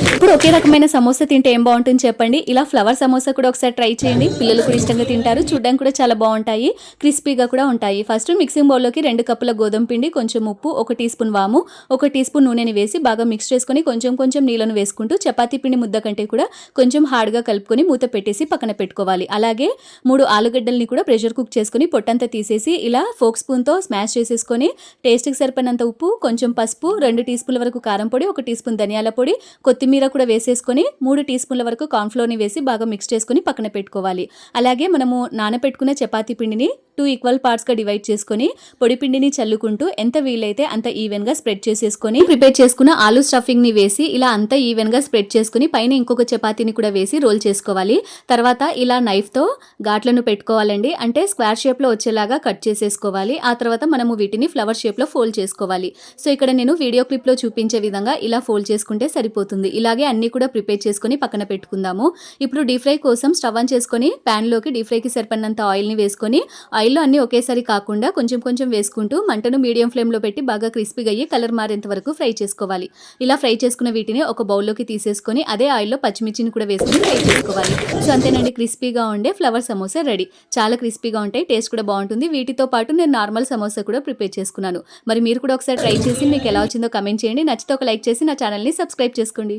ఇప్పుడు ఒకే రకమైన సమోసా తింటే ఏం బాగుంటుంది చెప్పండి? ఇలా ఫ్లవర్ సమోసా కూడా ఒకసారి ట్రై చేయండి. పిల్లలు కూడా ఇష్టంగా తింటారు. చూడడానికి కూడా చాలా బాగుంటాయి. క్రిస్పీగా కూడా ఉంటాయి. ఫస్ట్ మిక్సింగ్ బౌల్లోకి రెండు కప్పుల గోధుమ పిండి కొంచెం ఉప్పు ఒక టీ స్పూన్ వాము ఒక టీ స్పూన్ నూనెని వేసి బాగా మిక్స్ చేసుకొని కొంచెం కొంచెం నీళ్ళను వేసుకుంటూ చపాతీ పిండి ముద్ద కంటే కూడా కొంచెం హార్డ్గా కలుపుకొని మూత పెట్టేసి పక్కన పెట్టుకోవాలి. అలాగే మూడు ఆలుగడ్డల్ని కూడా ప్రెషర్ కుక్ చేసుకుని పొట్టంతా తీసేసి ఇలా ఫోక్ స్పూన్తో స్మాష్ చేసేసుకొని టేస్ట్కి సరిపడినంత ఉప్పు కొంచెం పసుపు రెండు టీ స్పూన్ల వరకు కారం పొడి ఒక టీ స్పూన్ ధనియాల పొడి కొత్తిమీర కూడా వేసేసుకొని మూడు టీ స్పూన్ల వరకు కార్న్ఫ్లోర్ని వేసి బాగా మిక్స్ చేసుకొని పక్కన పెట్టుకోవాలి. అలాగే మనము నానబెట్టుకున్న చపాతీ పిండిని టూ ఈక్వల్ పార్ట్స్గా డివైడ్ చేసుకొని పొడి పిండిని చల్లుకుంటూ ఎంత వీలైతే అంత ఈవెన్గా స్ప్రెడ్ చేసేసుకొని ప్రిపేర్ చేసుకున్న ఆలూ స్టఫింగ్ని వేసి ఇలా అంత ఈవెన్గా స్ప్రెడ్ చేసుకుని పైన ఇంకొక చపాతీని కూడా వేసి రోల్ చేసుకోవాలి. తర్వాత ఇలా నైఫ్తో ఘాట్లను పెట్టుకోవాలండి. అంటే స్క్వేర్ షేప్లో వచ్చేలాగా కట్ చేసేసుకోవాలి. ఆ తర్వాత మనము వీటిని ఫ్లవర్ షేప్లో ఫోల్డ్ చేసుకోవాలి. సో ఇక్కడ నేను వీడియో క్లిప్లో చూపించే విధంగా ఇలా ఫోల్డ్ చేసుకుంటే సరిపోతుంది. ఇలాగే అన్ని కూడా ప్రిపేర్ చేసుకొని పక్కన పెట్టుకుందాము. ఇప్పుడు డీప్ ఫ్రై కోసం స్టవ్ ఆన్ చేసుకొని ప్యాన్లోకి డీప్ ఫ్రైకి సరిపడినంత ఆయిల్ని వేసుకొని ఆయిల్లో అన్ని ఒకేసారి కాకుండా కొంచెం కొంచెం వేసుకుంటూ మంటను మీడియం ఫ్లేమ్లో పెట్టి బాగా క్రిస్పీగా అయ్యి కలర్ మారేంత వరకు ఫ్రై చేసుకోవాలి. ఇలా ఫ్రై చేసుకున్న వీటిని ఒక బౌల్లోకి తీసేసుకొని అదే ఆయిల్లో పచ్చిమిర్చిని కూడా వేసుకొని ఫ్రై చేసుకోవాలి. సో అంతేనండి క్రిస్పీగా ఉండే ఫ్లవర్ సమోసా రెడీ చాలా క్రిస్పీగా ఉంటాయి టేస్ట్ కూడా బాగుంటుంది. వీటితో పాటు నేను నార్మల్ సమోసా కూడా ప్రిపేర్ చేసుకున్నాను. మరి మీరు కూడా ఒకసారి ట్రై చేసి మీకు ఎలా వచ్చిందో కమెంట్ చేయండి. నచ్చితే ఒక లైక్ చేసి నా ఛానల్ని సబ్స్క్రైబ్ చేసుకోండి.